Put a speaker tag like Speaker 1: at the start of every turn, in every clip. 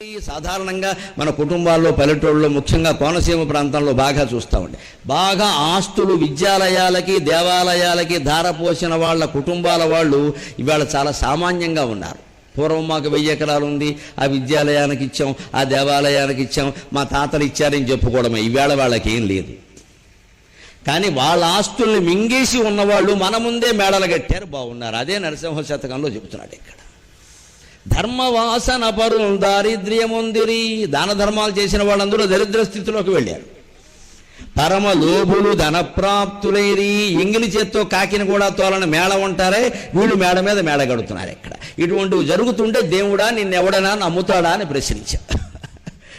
Speaker 1: సాధారణంగా మన కుటుంబాల్లో పల్లెటూళ్ళలో ముఖ్యంగా కోనసీమ ప్రాంతంలో బాగా చూస్తామండి బాగా ఆస్తులు విద్యాలయాలకి దేవాలయాలకి ధారపోసిన వాళ్ళ కుటుంబాల వాళ్ళు ఇవాళ చాలా సామాన్యంగా ఉన్నారు. పూర్వం మాకు వెయ్యి ఎకరాలు ఉంది ఆ విద్యాలయానికి ఇచ్చాం ఆ దేవాలయానికి ఇచ్చాం మా తాతలు ఇచ్చారని చెప్పుకోవడమే. ఇవాళ వాళ్ళకి ఏం లేదు. కానీ వాళ్ళ ఆస్తుల్ని మింగేసి ఉన్నవాళ్ళు మన ముందే మేడలు కట్టారు బాగున్నారు. అదే నరసింహ శతకంలో చెబుతున్నాడు ఇక్కడ. ధర్మవాసన పరులు దారిద్ర్యముందిరి. దాన ధర్మాలు చేసిన వాళ్ళందరూ దరిద్ర స్థితిలోకి వెళ్ళారు. పరమ లోభులు ధనప్రాప్తులైరి. ఎంగిలి చేత్తో కాకిని కూడా తోలని మేళ ఉంటారే. వీళ్ళు మేడ మీద మేడ గడుతున్నారు ఇక్కడ. ఇటువంటివి జరుగుతుంటే దేవుడా నిన్నెవడనా నమ్ముతాడా అని ప్రశ్నించారు.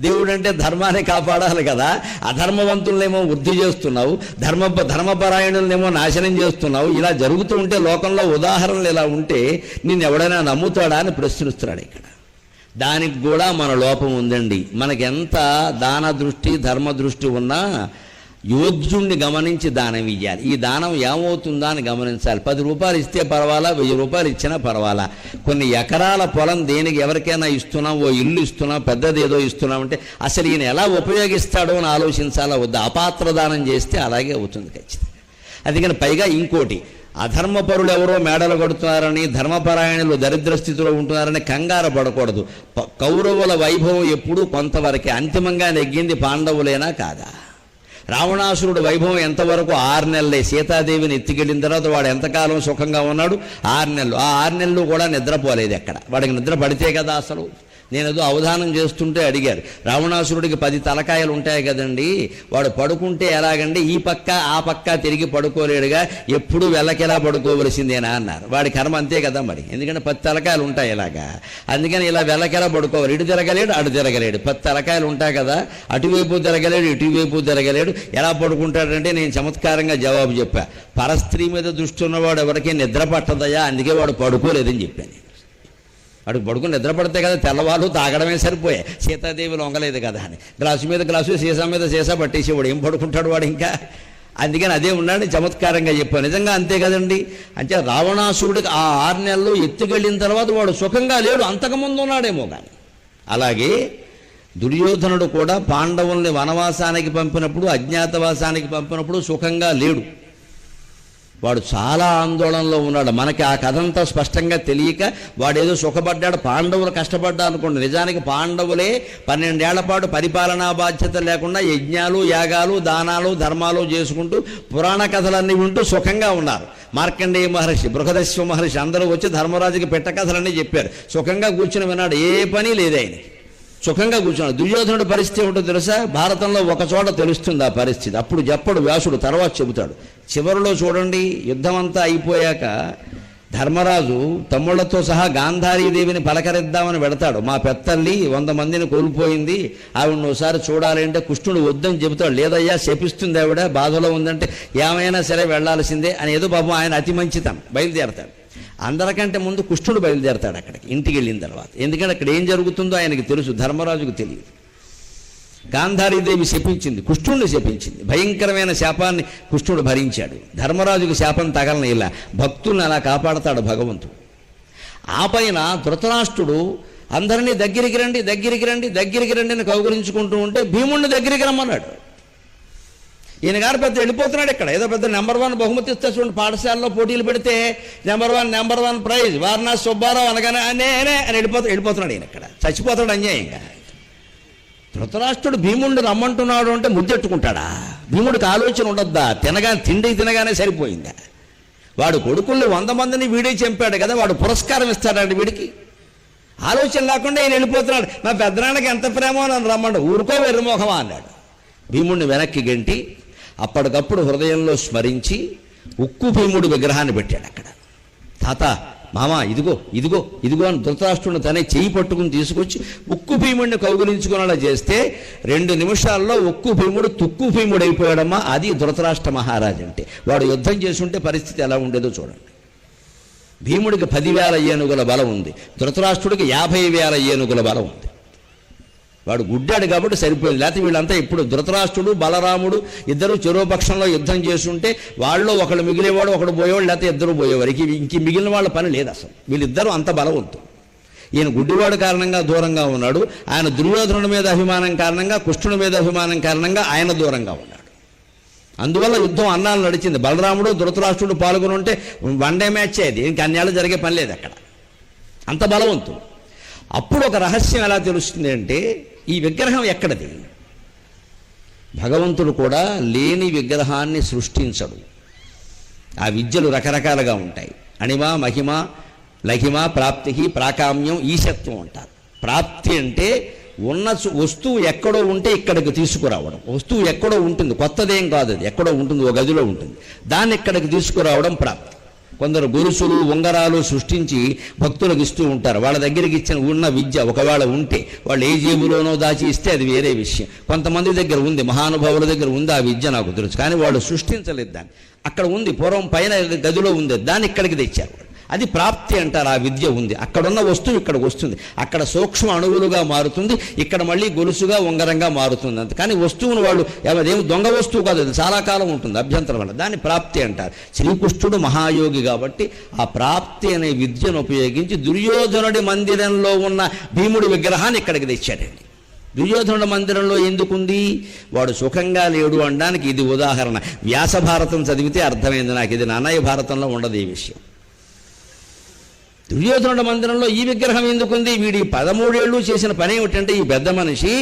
Speaker 1: దేవుడు అంటే ధర్మాన్ని కాపాడాలి కదా. అధర్మవంతులనేమో వృద్ధి చేస్తున్నావు ధర్మ ధర్మపరాయణులనేమో నాశనం చేస్తున్నావు. ఇలా జరుగుతూ ఉంటే లోకంలో ఉదాహరణలు ఇలా ఉంటే నిన్ను ఎవడైనా నమ్ముతాడా అని ప్రశ్నిస్తున్నాడు ఇక్కడ. దానికి కూడా మన లోపం ఉందండి. మనకెంత దాన దృష్టి ధర్మ దృష్టి ఉన్నా యోగ్యుణ్ణి గమనించి దానం ఇవ్వాలి ఈ దానం ఏమవుతుందా అని గమనించాలి. పది రూపాయలు ఇస్తే పర్వాలా వెయ్యి రూపాయలు ఇచ్చినా పర్వాలా. కొన్ని ఎకరాల పొలం దేనికి ఎవరికైనా ఇస్తున్నాం ఓ ఇల్లు ఇస్తున్నాం పెద్దది ఏదో ఇస్తున్నాం అంటే అసలు ఈయన ఎలా ఉపయోగిస్తాడో అని ఆలోచించాలా వద్దా. అపాత్ర దానం చేస్తే అలాగే అవుతుంది ఖచ్చితంగా. అందుకని పైగా ఇంకోటి అధర్మపరులు ఎవరో మేడలు కొడుతున్నారని ధర్మపరాయణులు దరిద్ర స్థితిలో ఉంటున్నారని కంగారు పడకూడదు. కౌరవుల వైభవం ఎప్పుడూ కొంతవరకే. అంతిమంగా నెగ్గింది పాండవులేనా కాదా? రావణాసురుడు వైభవం ఎంతవరకు ఆరు నెలలే. సీతాదేవిని ఎత్తికెళ్ళిన తర్వాత వాడు ఎంతకాలం సుఖంగా ఉన్నాడు? ఆరు నెలలు. ఆ ఆరు నెలలు కూడా నిద్రపోలేదు ఎక్కడ? వాడికి నిద్ర పడితే కదా అసలు. నేను ఏదో అవధానం చేస్తుంటే అడిగారు. రావణాసురుడికి పది తలకాయలు ఉంటాయి కదండి. వాడు పడుకుంటే ఎలాగండి? ఈ పక్క ఆ పక్క తిరిగి పడుకోలేడుగా. ఎప్పుడు వెళ్ళకెలా పడుకోవలసిందేనా అన్నారు. వాడి కర్మ అంతే కదా మరి. ఎందుకంటే పది తలకాయలు ఉంటాయి ఇలాగా. అందుకని ఇలా వెళ్ళకెలా పడుకోవాలి? ఇటు తిరగలేడు అటు తిరగలేడు. పది తలకాయలు ఉంటాయి కదా. అటువైపు తిరగలేడు ఇటువైపు తిరగలేడు. ఎలా పడుకుంటాడంటే నేను చమత్కారంగా జవాబు చెప్పా. పరస్త్రీ మీద దృష్టి ఉన్నవాడు ఎవరికీ నిద్ర పట్టదయా? అందుకే వాడు పడుకోలేదని చెప్పాను వాడు పడుకుని నిద్రపడితే కదా తెల్లవాళ్ళు తాగడమే సరిపోయే. సీతాదేవి లొంగలేదు కదా అని. గ్లాసు మీద గ్లాసు సీసా మీద సీసా పట్టేసేవాడు. ఏం పడుకుంటాడు వాడు ఇంకా? అందుకని అదే ఉన్నాడు చమత్కారంగా చెప్పాను నిజంగా అంతే కదండి? అంటే రావణాసురుడికి ఆ ఆరు నెలలు ఎత్తుకెళ్ళిన తర్వాత వాడు సుఖంగా లేడు. అంతకుముందు ఉన్నాడేమో కానీ అలాగే దుర్యోధనుడు కూడా పాండవుల్ని వనవాసానికి పంపినప్పుడు అజ్ఞాతవాసానికి పంపినప్పుడు సుఖంగా లేడు. వాడు చాలా ఆందోళనలో ఉన్నాడు. మనకి ఆ కథంతా స్పష్టంగా తెలియక వాడేదో సుఖపడ్డాడు పాండవులు కష్టపడ్డా అనుకోండి. నిజానికి పాండవులే పన్నెండేళ్ళ పాటు పరిపాలనా బాధ్యత లేకుండా యజ్ఞాలు యాగాలు దానాలు ధర్మాలు చేసుకుంటూ పురాణ కథలన్నీ వింటూ సుఖంగా ఉన్నారు. మార్కండేయ మహర్షి బృహదశ్వ మహర్షి అందరూ వచ్చి ధర్మరాజుకి పెట్ట కథలన్నీ చెప్పారు. సుఖంగా కూర్చుని విన్నాడు. ఏ పని లేదు ఆయనకి సుఖంగా కూర్చున్నాడు. దుర్యోధనుడి పరిస్థితి ఏమిటో తెలుసా? భారతంలో ఒక చోట తెలుస్తుంది ఆ పరిస్థితి. అప్పుడు చెప్పడు వ్యాసుడు తర్వాత చెబుతాడు. చివరిలో చూడండి యుద్ధం అంతా అయిపోయాక ధర్మరాజు తమ్ముళ్ళతో సహా గాంధారీదేవిని పలకరిద్దామని పెడతాడు. మా పెత్తల్లి వంద మందిని కోల్పోయింది. ఆవిడను ఒకసారి చూడాలి అంటే కృష్ణుడు వద్దని చెబుతాడు. లేదయ్యా శపిస్తుంది ఆవిడ బాధలో ఉందంటే ఏమైనా సరే వెళ్ళాల్సిందే అని ఏదో పాపం ఆయన అతి మంచితం బయలుదేరతాడు. అందరికంటే ముందు కుష్ఠుడు బయలుదేరతాడు అక్కడికి ఇంటికి వెళ్ళిన తర్వాత. ఎందుకంటే అక్కడ ఏం జరుగుతుందో ఆయనకి తెలుసు ధర్మరాజుకు తెలియదు. గాంధారీదేవి శపించింది కృష్ణుడిని శపించింది. భయంకరమైన శాపాన్ని కుష్ఠుడు భరించాడు. ధర్మరాజుకు శాపం తగలని ఇలా భక్తుల్ని అలా కాపాడతాడు భగవంతుడు. ఆ పైన ధృతరాష్ట్రుడు అందరినీ దగ్గరికి రండి దగ్గరికి రండి దగ్గరికి రండి అని కౌగులించుకుంటూ ఉంటే భీముడిని దగ్గరికి రమ్మన్నాడు. ఈయన గారు పెద్ద వెళ్ళిపోతున్నాడు ఇక్కడ. ఏదో పెద్ద నెంబర్ వన్ బహుమతి ఇస్తే చూడండి పాఠశాలలో పోటీలు పెడితే number one number one prize Varanasi Subbarao అనగానే "ఆ, నేనే అని వెళ్ళిపోతా వెళ్ళిపోతున్నాడు ఈయన ఇక్కడ. చచ్చిపోతాడు అన్యాయంగా. ధృతరాష్ట్రుడు భీముడిని రమ్మంటున్నాడు అంటే ముద్దెట్టుకుంటాడా? భీముడికి ఆలోచన ఉండొద్దా? తినగా తిండి తినగానే సరిపోయిందా? వాడు కొడుకుల్ని వంద మందిని వీడే చంపాడు కదా వాడు పురస్కారం ఇస్తాడండి వీడికి. ఆలోచన లేకుండా ఈయన వెళ్ళిపోతున్నాడు. మా పెద్దనాన్నకి ఎంత ప్రేమో నన్ను రమ్మండు. ఊరుకో వెర్రమోహమా అన్నాడు. భీముడిని వెనక్కి గెంటి అప్పటికప్పుడు హృదయంలో స్మరించి ఉక్కు భీముడు విగ్రహాన్ని పెట్టాడు అక్కడ. తాత మామ ఇదిగో ఇదిగో ఇదిగో అని ధృతరాష్ట్రుని తనే చెయ్యి పట్టుకుని తీసుకొచ్చి ఉక్కు భీముడిని కౌగులించుకునేలా చేస్తే రెండు నిమిషాల్లో ఉక్కు భీముడు తుక్కు భీముడు అయిపోయాడమ్మా అది ధృతరాష్ట్ర మహారాజు అంటే. వాడు యుద్ధం చేసుంటే పరిస్థితి ఎలా ఉండేదో చూడండి. భీముడికి పదివేల ఏనుగుల బలం ఉంది. ధృతరాష్ట్రుడికి యాభై వేల ఏనుగుల బలం ఉంది. వాడు గుడ్డాడు కాబట్టి సరిపోయింది. లేకపోతే వీళ్ళంతా ఇప్పుడు ధృతరాష్ట్రుడు బలరాముడు ఇద్దరు చెరోపక్షంలో యుద్ధం చేస్తుంటే వాళ్ళు ఒకడు మిగిలేవాడు ఒకడు పోయేవాడు లేకపోతే ఇద్దరు పోయేవారు. ఇంక మిగిలిన వాళ్ళ పని లేదు అసలు. వీళ్ళిద్దరూ అంత బలవంతులు. ఈయన గుడ్డివాడు కారణంగా దూరంగా ఉన్నాడు. ఆయన దుర్యోధనుడి మీద అభిమానం కారణంగా కృష్ణుడి మీద అభిమానం కారణంగా ఆయన దూరంగా ఉన్నాడు. అందువల్ల యుద్ధం అన్నాలు నడిచింది. బలరాముడు ధృతరాష్ట్రుడు పాల్గొని ఉంటే వన్ డే మ్యాచ్ అయ్యేది. ఇంక అన్యాలు జరిగే పని లేదు అక్కడ. అంత బలవంతుడు అప్పుడు ఒక రహస్యం ఎలా తెలుస్తుంది అంటే ఈ విగ్రహం ఎక్కడది? భగవంతుడు కూడా లేని విగ్రహాన్ని సృష్టించడు. ఆ విద్యలు రకరకాలుగా ఉంటాయి. అణిమ మహిమ లహిమ ప్రాప్తికి ప్రాకామ్యం ఈశత్వం అంటారు. ప్రాప్తి అంటే ఉన్న వస్తువు ఎక్కడో ఉంటే ఇక్కడికి తీసుకురావడం. వస్తువు ఎక్కడో ఉంటుంది. కొత్తదేం కాదు అది. ఎక్కడో ఉంటుంది ఓ గదిలో ఉంటుంది. దాన్ని ఇక్కడికి తీసుకురావడం ప్రాప్తి. కొందరు గొలుసులు ఉంగరాలు సృష్టించి భక్తులకు ఇస్తూ ఉంటారు. వాళ్ళ దగ్గరికి ఇచ్చిన ఉన్న విద్య ఒకవేళ ఉంటే వాళ్ళు ఏ జేబులోనో దాచి ఇస్తే అది వేరే విషయం. కొంతమంది దగ్గర ఉంది మహానుభావుల దగ్గర ఉంది ఆ విద్య నాకు తెలుసు. కానీ వాళ్ళు సృష్టించలేదు దాన్ని. అక్కడ ఉంది పూర్వం పైన గదిలో ఉంది దాన్ని ఇక్కడికి తెచ్చారు అది ప్రాప్తి అంటారు ఆ విద్య ఉంది. అక్కడున్న వస్తువు ఇక్కడికి వస్తుంది. అక్కడ సూక్ష్మ అణువులుగా మారుతుంది ఇక్కడ మళ్ళీ గొలుసుగా ఉంగరంగా మారుతుంది అంత. కానీ వస్తువును వాళ్ళు అదేం దొంగ వస్తువు కాదు అది చాలా కాలం ఉంటుంది అభ్యంతరం వల్ల. దాన్ని ప్రాప్తి అంటారు. శ్రీకృష్ణుడు మహాయోగి కాబట్టి ఆ ప్రాప్తి అనే విద్యను ఉపయోగించి దుర్యోధనుడి మందిరంలో ఉన్న భీముడి విగ్రహాన్ని ఇక్కడికి తెచ్చాడండి. దుర్యోధనుడి మందిరంలో ఎందుకుంది? వాడు సుఖంగా లేడు అనడానికి ఇది ఉదాహరణ. వ్యాస భారతం చదివితే అర్థమైంది నాకు. ఇది నాన్నయ్య భారతంలో ఉండదు ఈ విషయం. దుర్యోధనుడి మందిరంలో ఈ విగ్రహం ఎందుకుంది? వీడి పదమూడేళ్ళు చేసిన పని ఏమిటంటే ఈ పెద్ద మనిషి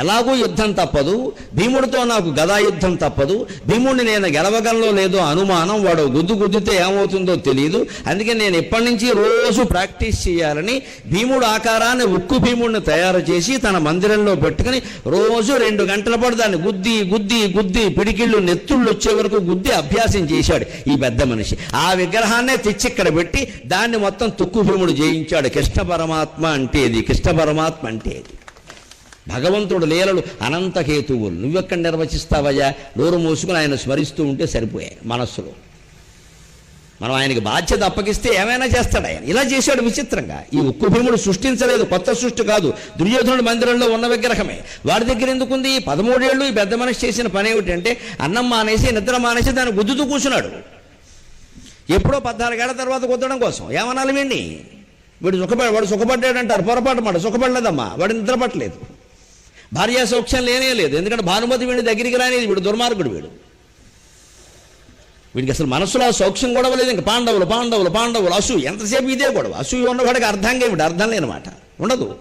Speaker 1: ఎలాగూ యుద్ధం తప్పదు భీముడితో నాకు గదా యుద్ధం తప్పదు భీముడిని నేను గెలవగలలో లేదో అనుమానం వాడు గుద్దు గుద్దితే ఏమవుతుందో తెలియదు అందుకే నేను ఎప్పటి నుంచి రోజు ప్రాక్టీస్ చేయాలని భీముడు ఆకారాన్ని ఉక్కు భీముడిని తయారు చేసి తన మందిరంలో పెట్టుకుని రోజు రెండు గంటల పాటు దాన్ని గుద్ది గుద్ది గుద్ది పిడికిళ్ళు నెత్తుళ్ళు వచ్చే వరకు గుద్ది అభ్యాసం చేశాడు ఈ పెద్ద మనిషి. ఆ విగ్రహాన్నే తెచ్చి ఇక్కడ పెట్టి దాన్ని మొత్తం తుక్కు భీముడు జయించాడు. కృష్ణ పరమాత్మ అంటే ఇది కృష్ణ పరమాత్మ అంటే ఇది భగవంతుడు లీలలు అనంత హేతువులు. నువ్వెక్కడ నిర్వచిస్తావయ్యా? నోరు మూసుకుని ఆయన స్మరిస్తూ ఉంటే సరిపోయాయి మనస్సులో. మనం ఆయనకి బాధ్యత అప్పగిస్తే ఏమైనా చేస్తాడు ఆయన. ఇలా చేశాడు విచిత్రంగా. ఈ ఉక్కు భీముడు సృష్టించలేదు. కొత్త సృష్టి కాదు. దుర్యోధనుడి మందిరంలో ఉన్న విగ్రహమే. వాడి దగ్గర ఎందుకుంది? పదమూడేళ్ళు ఈ పెద్ద మనిషి చేసిన పని ఏమిటంటే అన్నం మానేసి నిద్ర మానేసి దాన్ని గుద్దుతూ కూర్చున్నాడు. ఎప్పుడో పద్నాలుగేళ్ళ తర్వాత కొద్దడం కోసం. ఏమనాలి వీడిని వీడు సుఖపడి వాడు సుఖపడ్డాడు అంటారు పొరపాటు మాట సుఖపడలేదమ్మా. వాడు నిద్రపట్టలేదు. భార్య సౌఖ్యం లేనే లేదు. ఎందుకంటే భానుమతి వీడిని దగ్గరికి రానేది వీడు దుర్మార్గుడు వీడు. వీడికి అసలు మనసులో సౌఖ్యం గొడవ లేదు ఇంకా పాండవులు పాండవులు పాండవులు అసూ ఎంతసేపు ఇదే గొడవ? అసూయ ఉన్నవాడికి అర్థంగా ఇవి అర్థం లేనమాట. ఉండదు.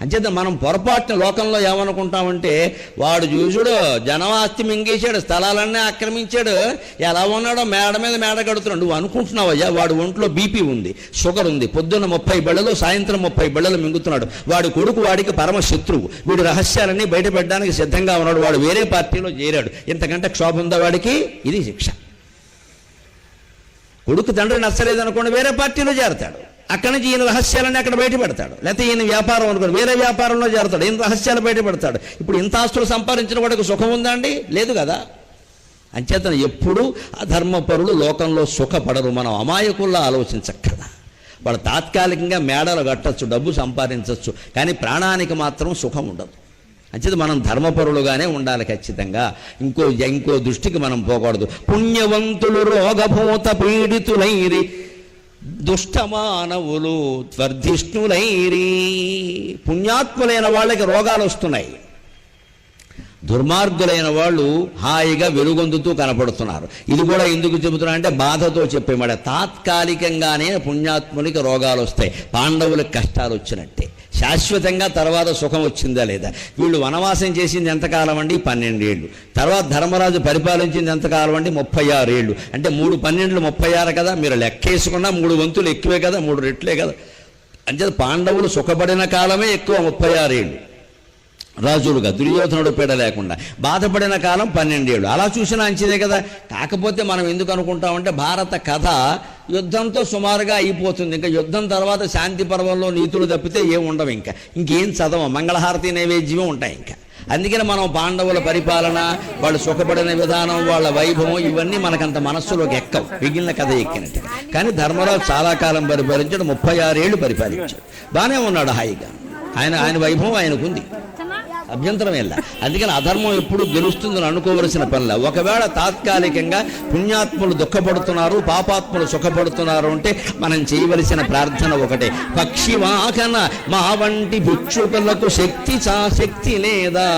Speaker 1: అంచేత మనం పొరపాటున లోకంలో ఏమనుకుంటామంటే వాడు చూసుడు జనవాస్తి మింగేశాడు స్థలాలన్నీ ఆక్రమించాడు ఎలా ఉన్నాడో మేడ మీద మేడ కడుతున్నాడు. నువ్వు అనుకుంటున్నావయ్యా వాడు ఒంట్లో బీపీ ఉంది షుగర్ ఉంది పొద్దున్న ముప్పై బళ్ళలు సాయంత్రం ముప్పై బళ్ళలు మింగుతున్నాడు. వాడి కొడుకు వాడికి పరమ శత్రువు వీడి రహస్యాలన్నీ బయటపెట్టడానికి సిద్ధంగా ఉన్నాడు. వాడు వేరే పార్టీలో చేరాడు. ఇంతకంటే క్షోభ ఉందా వాడికి? ఇది శిక్ష. కొడుకు తండ్రి నచ్చలేదనుకోండి వేరే పార్టీలో చేరతాడు. అక్కడి నుంచి ఈయన రహస్యాలన్నీ అక్కడ బయట పెడతాడు లేకపోతే ఈయన వ్యాపారం అనుకోండి. వేరే వ్యాపారంలో చేరుతాడు ఈయన రహస్యాలు బయట పెడతాడు ఇప్పుడు ఇంత ఆస్తులు సంపాదించిన వాడికి సుఖం ఉందా అండి? లేదు కదా. అంచేతన ఎప్పుడూ అధర్మపరులు లోకంలో సుఖపడరు. మనం అమాయకుల్లో ఆలోచించక్కదా వాడు తాత్కాలికంగా మేడలు కట్టచ్చు డబ్బు సంపాదించవచ్చు కానీ ప్రాణానికి మాత్రం సుఖం ఉండదు. అంచేత మనం ధర్మపరులుగానే ఉండాలి ఖచ్చితంగా. ఇంకో ఇంకో దృష్టికి మనం పోకూడదు. పుణ్యవంతులు రోగభూత పీడితులైరి. దుష్టమానవులు త్వర్ధిష్ణులైరి. పుణ్యాత్ములైన వాళ్ళకి రోగాలు వస్తున్నాయి. దుర్మార్గులైన వాళ్ళు హాయిగా వెలుగొందుతూ కనపడుతున్నారు. ఇది కూడా ఎందుకు చెబుతున్నా అంటే బాధతో చెప్పేమాట. తాత్కాలికంగానే పుణ్యాత్మునికి రోగాలు వస్తాయి. పాండవులకు కష్టాలు వచ్చినట్టే. శాశ్వతంగా తర్వాత సుఖం వచ్చిందా లేదా? వీళ్ళు వనవాసం చేసింది ఎంతకాలం అండి? పన్నెండేళ్ళు. తర్వాత ధర్మరాజు పరిపాలించింది ఎంతకాలం అండి? ముప్పై ఆరేళ్ళు అంటే మూడు పన్నెండులు ముప్పై ఆరు కదా? మీరు లెక్కేసుకున్నా మూడు వంతులు ఎక్కువే కదా? మూడు రెట్లే కదా? అంటే పాండవులు సుఖపడిన కాలమే ఎక్కువ ముప్పై ఆరేళ్ళు రాజులుగా దుర్యోధనుడు పీడ లేకుండా. బాధపడిన కాలం పన్నెండేళ్ళు. అలా చూసినా అంచిదే కదా? కాకపోతే మనం ఎందుకు అనుకుంటామంటే భారత కథ యుద్ధంతో సుమారుగా అయిపోతుంది. ఇంకా యుద్ధం తర్వాత శాంతి పర్వంలో నీతులు తప్పితే ఏం ఉండవు ఇంకా. ఇంకేం చదవం? మంగళహారతి నైవేద్యం ఉంటాయి ఇంకా. అందుకని మనం పాండవుల పరిపాలన వాళ్ళు సుఖపడిన విధానం వాళ్ళ వైభవం ఇవన్నీ మనకంత మనస్సులోకి ఎక్కవు. మిగిలిన కథ ఎక్కినట్టుగా. కానీ ధర్మరాజు చాలా కాలం పరిపాలించాడు ముప్పై ఆరేళ్ళు పరిపాలించాడు. బాగానే ఉన్నాడు హాయిగా. ఆయన ఆయన వైభవం ఆయనకుంది. అభ్యంతరం వెళ్ళ అందుకని అధర్మం ఎప్పుడు గెలుస్తుందని అనుకోవలసిన పనుల. ఒకవేళ తాత్కాలికంగా పుణ్యాత్ములు దుఃఖపడుతున్నారు పాపాత్ములు సుఖపడుతున్నారు అంటే మనం చేయవలసిన ప్రార్థన ఒకటే. పక్షి వాహన మా వంటి భిక్షుకులకు శక్తి చా శక్తి లేదా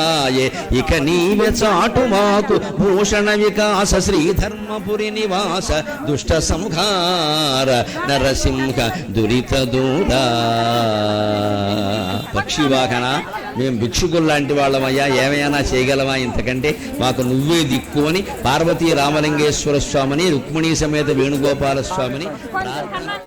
Speaker 1: ఇక నీవే చాటు మాకు భూషణ వికాస శ్రీధర్మపురి నివాస దుష్ట సంహార నరసింహ దురిత దూడా పక్షి వాహన మేము భిక్షుకుల్లా లాంటి వాళ్ళమయ్యా ఏమైనా చేయగలమా ఇంతకంటే? మాకు నువ్వే దిక్కు అని పార్వతీ రామలింగేశ్వర స్వామిని రుక్మిణీ సమేత వేణుగోపాల స్వామిని ప్రార్థన